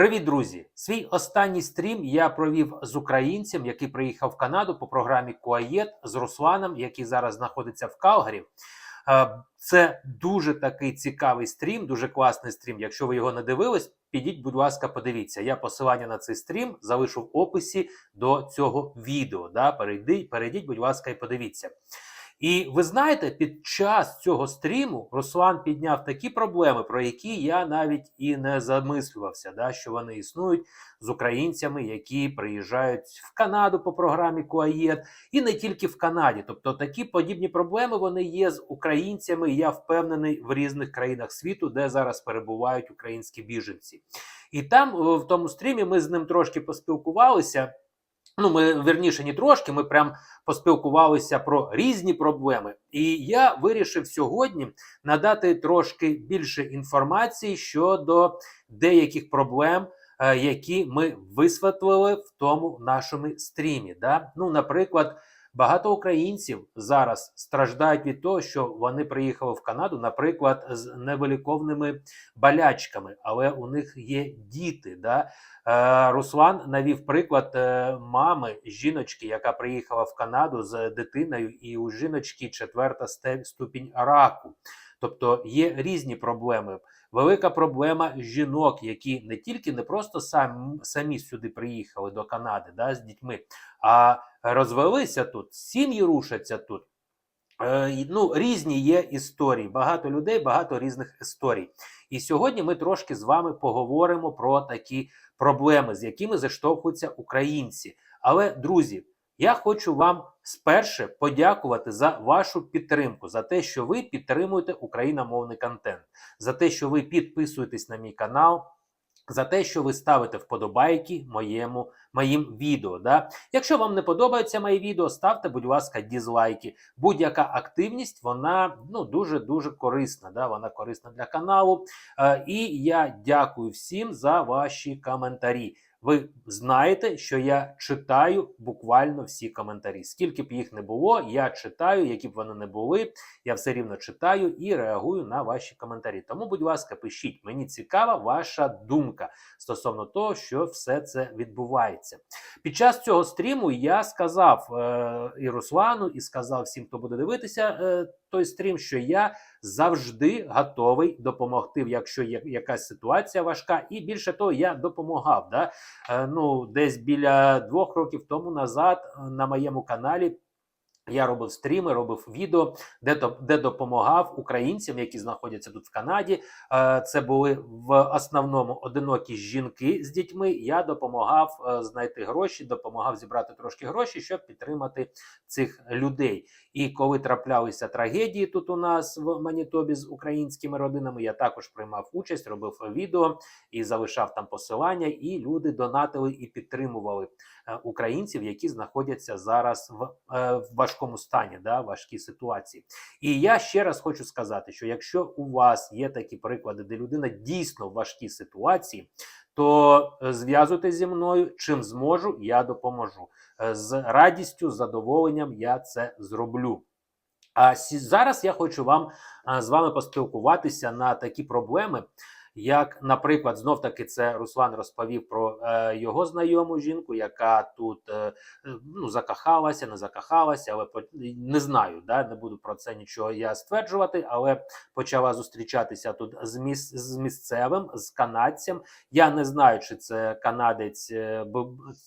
Привіт, друзі! Свій останній стрім я провів з українцем, який приїхав в Канаду по програмі Куаєт з Русланом, який зараз знаходиться в Калгарі. Е, Це дуже такий цікавий стрім, дуже класний стрім. Якщо ви його не дивились, підіть, будь ласка, подивіться. Я посилання на цей стрім залишу в описі до цього відео. Да? Перейдіть, перейдіть, будь ласка, і подивіться. І ви знаєте, під час цього стріму Руслан підняв такі проблеми, про які я навіть і не замислювався, да, що вони існують з українцями, які приїжджають в Канаду по програмі Куаєт, і не тільки в Канаді. Тобто такі подібні проблеми вони є з українцями. Я впевнений в різних країнах світу, де зараз перебувають українські біженці. І там в тому стрімі ми з ним трошки поспілкувалися. Ну, ми верніше, не трошки, ми прям поспілкувалися про різні проблеми. І я вирішив сьогодні надати трошки більше інформації щодо деяких проблем, е, які ми висвітлили в тому нашому стрімі. Да? Ну, наприклад. Багато українців зараз страждають від того, що вони приїхали в Канаду, наприклад, з невиліковними болячками, але у них є діти. Да? Е, Руслан навів приклад е, мами жіночки, яка приїхала в Канаду з дитиною, і у жіночки четверта ступінь раку. Тобто є різні проблеми. Велика проблема жінок, які не тільки не просто сам, самі сюди приїхали до Канади да, з дітьми, а розвелися тут, сім'ї рушаться тут. Е, ну, різні є історії. Багато людей, багато різних історій. І сьогодні ми трошки з вами поговоримо про такі проблеми, з якими заштовхуються українці. Але, друзі, я хочу вам сперше подякувати за вашу підтримку, за те, що ви підтримуєте україномовний контент, за те, що ви підписуєтесь на мій канал. За те, що ви ставите вподобайки моєму моїм відео. Да? Якщо вам не подобається моє відео, ставте, будь ласка, дізлайки. Будь-яка активність, вона ну дуже дуже корисна. Да? Вона корисна для каналу. Е, і я дякую всім за ваші коментарі. Ви знаєте, що я читаю буквально всі коментарі. Скільки б їх не було, я читаю, які б вони не були. Я все рівно читаю і реагую на ваші коментарі. Тому, будь ласка, пишіть. Мені цікава ваша думка стосовно того, що все це відбувається. Під час цього стріму я сказав е, і Руслану, і сказав всім, хто буде дивитися е, той стрім, що я завжди готовий допомогти, якщо є якась ситуація важка, і більше того, я допомагав. Да? Е, ну, десь біля двох років тому назад е, на моєму каналі. Я робив стріми, робив відео, де де допомагав українцям, які знаходяться тут в Канаді. Е, Це були в основному одинокі жінки з дітьми. Я допомагав е, знайти гроші, допомагав зібрати трошки гроші, щоб підтримати цих людей. І коли траплялися трагедії тут у нас в Манітобі з українськими родинами, я також приймав участь, робив відео і залишав там посилання. І люди донатили і підтримували е, українців, які знаходяться зараз в, е, в важкому стані, да, важкій ситуації. І я ще раз хочу сказати, що якщо у вас є такі приклади, де людина дійсно в важкій ситуації, то е, зв'язуйтесь зі мною, чим зможу, я допоможу. Е, З радістю, з задоволенням я це зроблю. А зараз я хочу вам з вами поспілкуватися на такі проблеми, як, наприклад, знов таки це Руслан розповів про е, його знайому жінку, яка тут е, е, ну, закахалася, не закахалася, але не знаю, да, не буду про це нічого я стверджувати, але почала зустрічатися тут з, міс, з місцевим, з канадцем. Я не знаю, чи це канадець, е,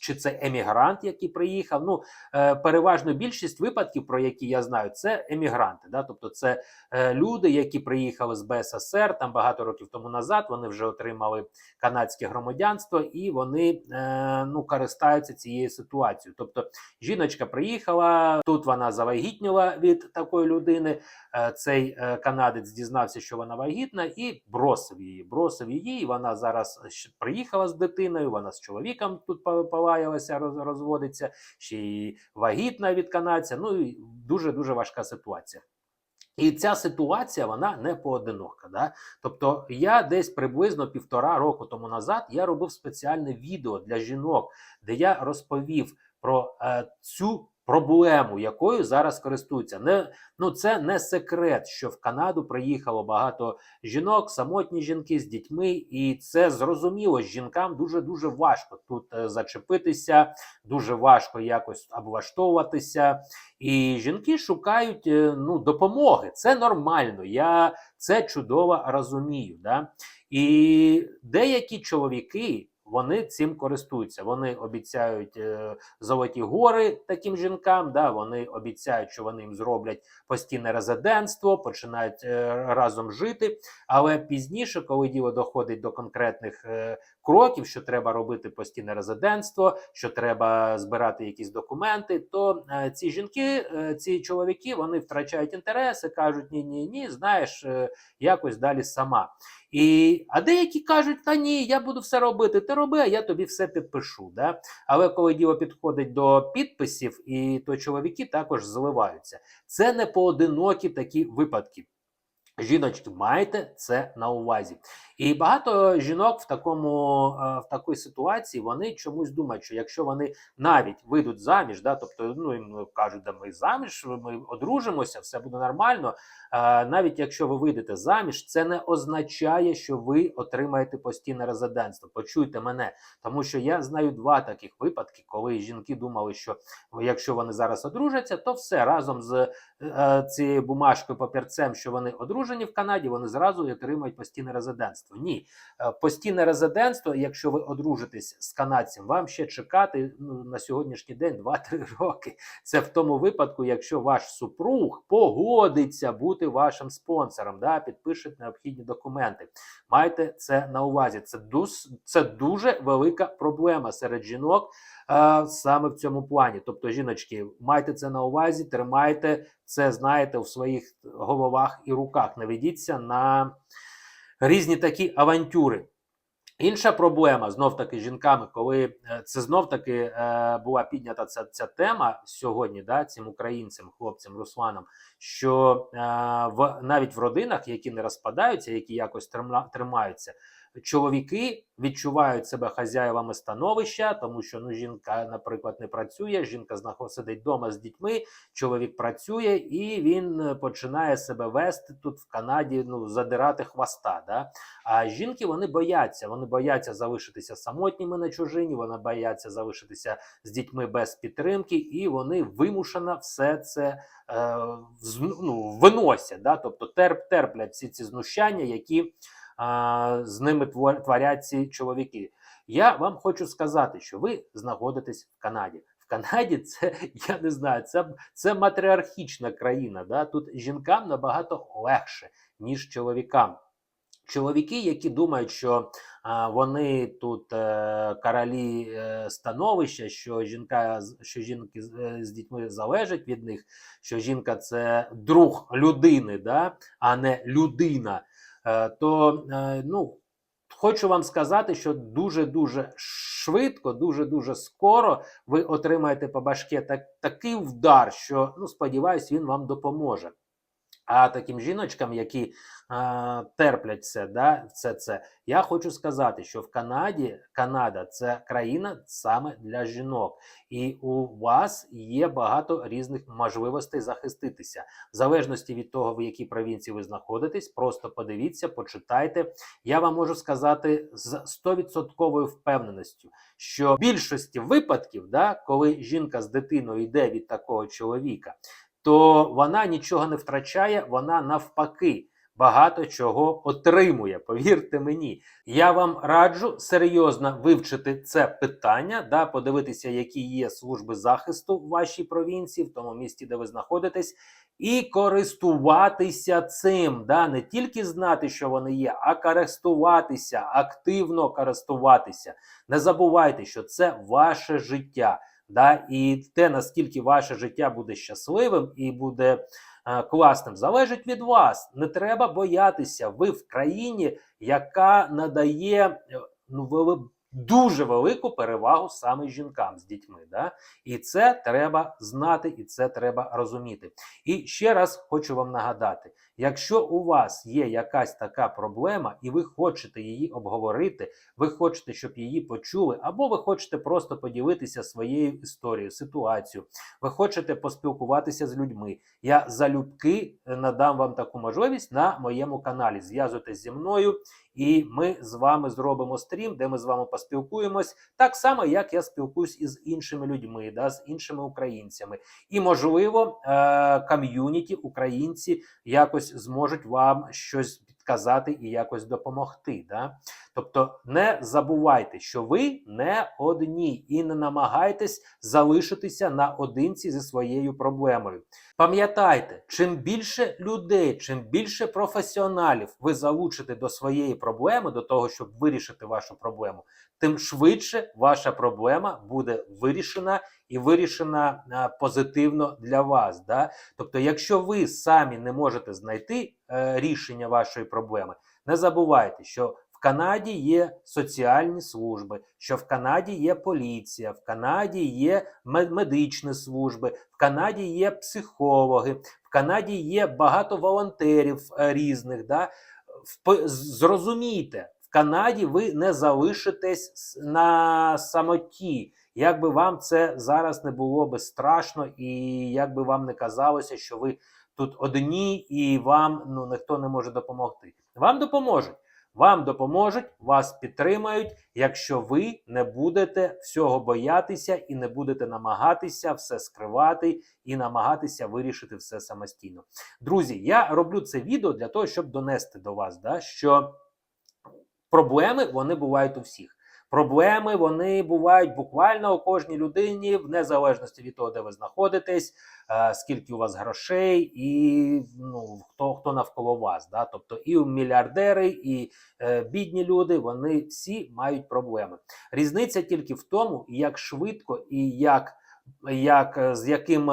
чи це емігрант, який приїхав. Ну, е, переважно більшість випадків, про які я знаю, це емігранти. Да? Тобто, це е, люди, які приїхали з БССР там багато років тому назад. Вони вже отримали канадське громадянство і вони е, ну користаються цією ситуацією. Тобто, жіночка приїхала, тут вона завагітніла від такої людини. Е, цей е, канадець дізнався, що вона вагітна, і бросив її. Бросив її. І вона зараз приїхала з дитиною. Вона з чоловіком тут полаялася, роз- розводиться, ще й вагітна від канадця. Ну і дуже дуже важка ситуація. І ця ситуація вона не поодинока. Да? Тобто, я десь приблизно півтора року тому назад я робив спеціальне відео для жінок, де я розповів про е, цю проблему, якою зараз користуються. Не ну це не секрет, що в Канаду приїхало багато жінок, самотні жінки з дітьми, і це зрозуміло. Жінкам дуже дуже важко тут е, зачепитися, дуже важко якось облаштовуватися. І жінки шукають е, ну, допомоги. Це нормально. Я це чудово розумію. Да? І деякі чоловіки. Вони цим користуються. Вони обіцяють е, золоті гори таким жінкам. Да, вони обіцяють, що вони їм зроблять постійне резидентство, починають е, разом жити. Але пізніше, коли діло доходить до конкретних е, кроків, що треба робити постійне резидентство, що треба збирати якісь документи, то е, ці жінки, е, ці чоловіки, вони втрачають інтереси, кажуть: ні, ні, ні, знаєш, е, якось далі сама. І, а деякі кажуть, та ні, я буду все робити. Ти роби, а я тобі все підпишу. Да? Але коли діло підходить до підписів, і то чоловіки також зливаються. Це не поодинокі такі випадки. Жіночки, майте це на увазі. І багато жінок в такому е, в такій ситуації вони чомусь думають, що якщо вони навіть вийдуть заміж, да, тобто ну їм кажуть, да ми заміж, ми одружимося, все буде нормально. Е, Навіть якщо ви вийдете заміж, це не означає, що ви отримаєте постійне резидентство. Почуйте мене, тому що я знаю два таких випадки, коли жінки думали, що якщо вони зараз одружаться, то все разом з е, цією бумажкою папірцем, що вони одружені в Канаді, вони зразу отримають постійне резидентство. Ні, Е, постійне резидентство, якщо ви одружитесь з канадцем, вам ще чекати ну, на сьогоднішній день 2-3 роки. Це в тому випадку, якщо ваш супруг погодиться бути вашим спонсором, да, підпише необхідні документи. Майте це на увазі. Це дус, це дуже велика проблема серед жінок е, саме в цьому плані. Тобто, жіночки, майте це на увазі, тримайте це, знаєте, у своїх головах і руках. Не ведіться на різні такі авантюри. Інша проблема знов таки з жінками, коли е, це знов таки е, була піднята ця, ця тема сьогодні, да, цим українцям, хлопцям, Русланам, що е, в навіть в родинах, які не розпадаються, які якось тримаються, чоловіки відчувають себе хазяєвами становища, тому що ну жінка, наприклад, не працює. Жінка сидить вдома з дітьми, чоловік працює, і він е, починає себе вести тут в Канаді, ну задирати хвоста. Да? А жінки вони бояться. Вони бояться залишитися самотніми на чужині, вони бояться залишитися з дітьми без підтримки, і вони вимушено все це е, ну, виносять. Да? Тобто терп, терплять всі ці знущання, які з ними творять ці чоловіки. Я вам хочу сказати, що ви знаходитесь в Канаді. В Канаді це я не знаю, це, це матріархічна країна. Да? Тут жінкам набагато легше, ніж чоловікам. Чоловіки, які думають, що а, вони тут е, королі е, становища, що жінка що жінки з, е, з дітьми залежать від них, що жінка це друг людини, да? а не людина. Е, то е, ну, хочу вам сказати, що дуже-дуже швидко, дуже-дуже скоро ви отримаєте по башке так, такий вдар, що ну, сподіваюсь, він вам допоможе. А таким жіночкам, які е, терплять все, да, все це, я хочу сказати, що в Канаді Канада це країна саме для жінок, і у вас є багато різних можливостей захиститися. В залежності від того, в якій провінції ви знаходитесь, просто подивіться, почитайте. Я вам можу сказати з 100% впевненістю, що в більшості випадків, да, коли жінка з дитиною йде від такого чоловіка, то вона нічого не втрачає, вона навпаки. Багато чого отримує, повірте мені. Я вам раджу серйозно вивчити це питання, да, подивитися, які є служби захисту в вашій провінції, в тому місті, де ви знаходитесь, і користуватися цим. Да, не тільки знати, що вони є, а користуватися, активно користуватися. Не забувайте, що це ваше життя. Да, і те, наскільки ваше життя буде щасливим і буде е, класним, залежить від вас. Не треба боятися. Ви в країні, яка надає е, ну, дуже велику перевагу саме жінкам з дітьми. Да? І це треба знати, і це треба розуміти. І ще раз хочу вам нагадати: якщо у вас є якась така проблема, і ви хочете її обговорити, ви хочете, щоб її почули, або ви хочете просто поділитися своєю історією, ситуацією, ви хочете поспілкуватися з людьми. Я залюбки е, надам вам таку можливість на моєму каналі. Зв'язуйтесь зі мною, і ми з вами зробимо стрім, де ми з вами поспілкуємось, так само, як я спілкуюсь із іншими людьми, да, з іншими українцями. І, можливо, е- ком'юніті, українці якось зможуть вам щось підказати і якось допомогти. Да? Тобто не забувайте, що ви не одні, і не намагайтесь залишитися наодинці зі своєю проблемою. Пам'ятайте, чим більше людей, чим більше професіоналів ви залучите до своєї проблеми, до того, щоб вирішити вашу проблему, тим швидше ваша проблема буде вирішена і вирішена позитивно для вас. Да? Тобто, якщо ви самі не можете знайти е, рішення вашої проблеми, не забувайте, що Канаді є соціальні служби, що в Канаді є поліція, в Канаді є медичні служби, в Канаді є психологи, в Канаді є багато волонтерів е, різних. Да? Зрозумійте, в Канаді ви не залишитесь на самоті. Як би вам це зараз не було би страшно, і як би вам не казалося, що ви тут одні і вам ну ніхто не може допомогти. Вам допоможуть. Вам допоможуть, вас підтримають, якщо ви не будете всього боятися і не будете намагатися все скривати і намагатися вирішити все самостійно. Друзі, я роблю це відео для того, щоб донести до вас, да, що проблеми вони бувають у всіх. Проблеми вони бувають буквально у кожній людині, в незалежності від того, де ви знаходитесь, е, скільки у вас грошей, і ну хто хто навколо вас. Да? Тобто і мільярдери, і е, бідні люди, вони всі мають проблеми. Різниця тільки в тому, як швидко і як, як е, з яким.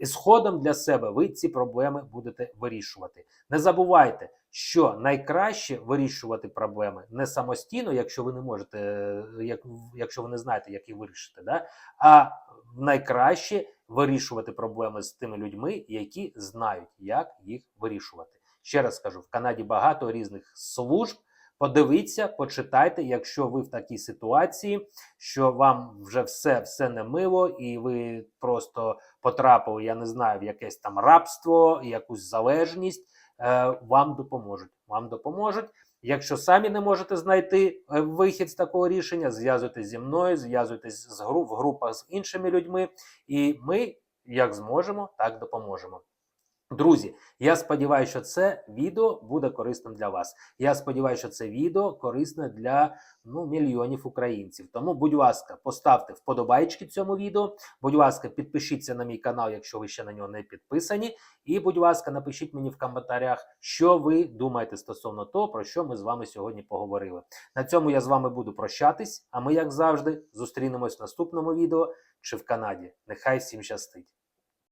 Ісходом для себе ви ці проблеми будете вирішувати. Не забувайте, що найкраще вирішувати проблеми не самостійно, якщо ви не можете, е, як, якщо ви не знаєте, як їх вирішити, да? а найкраще вирішувати проблеми з тими людьми, які знають, як їх вирішувати. Ще раз скажу: в Канаді багато різних служб. Подивіться, почитайте, якщо ви в такій ситуації, що вам вже все все не мило, і ви просто потрапили, я не знаю, в якесь там рабство, якусь залежність, е, вам допоможуть. Вам допоможуть. Якщо самі не можете знайти е, вихід з такого рішення, зв'язуйтесь зі мною, зв'язуйтесь з гру, в групах з іншими людьми, і ми, як зможемо, так допоможемо. Друзі, я сподіваюся, що це відео буде корисним для вас. Я сподіваюся, що це відео корисне для ну, мільйонів українців. Тому, будь ласка, поставте вподобайки цьому відео. Будь ласка, підпишіться на мій канал, якщо ви ще на нього не підписані. І, будь ласка, напишіть мені в коментарях, що ви думаєте стосовно того, про що ми з вами сьогодні поговорили. На цьому я з вами буду прощатись. А ми, як завжди, зустрінемось в наступному відео чи в Канаді. Нехай всім щастить!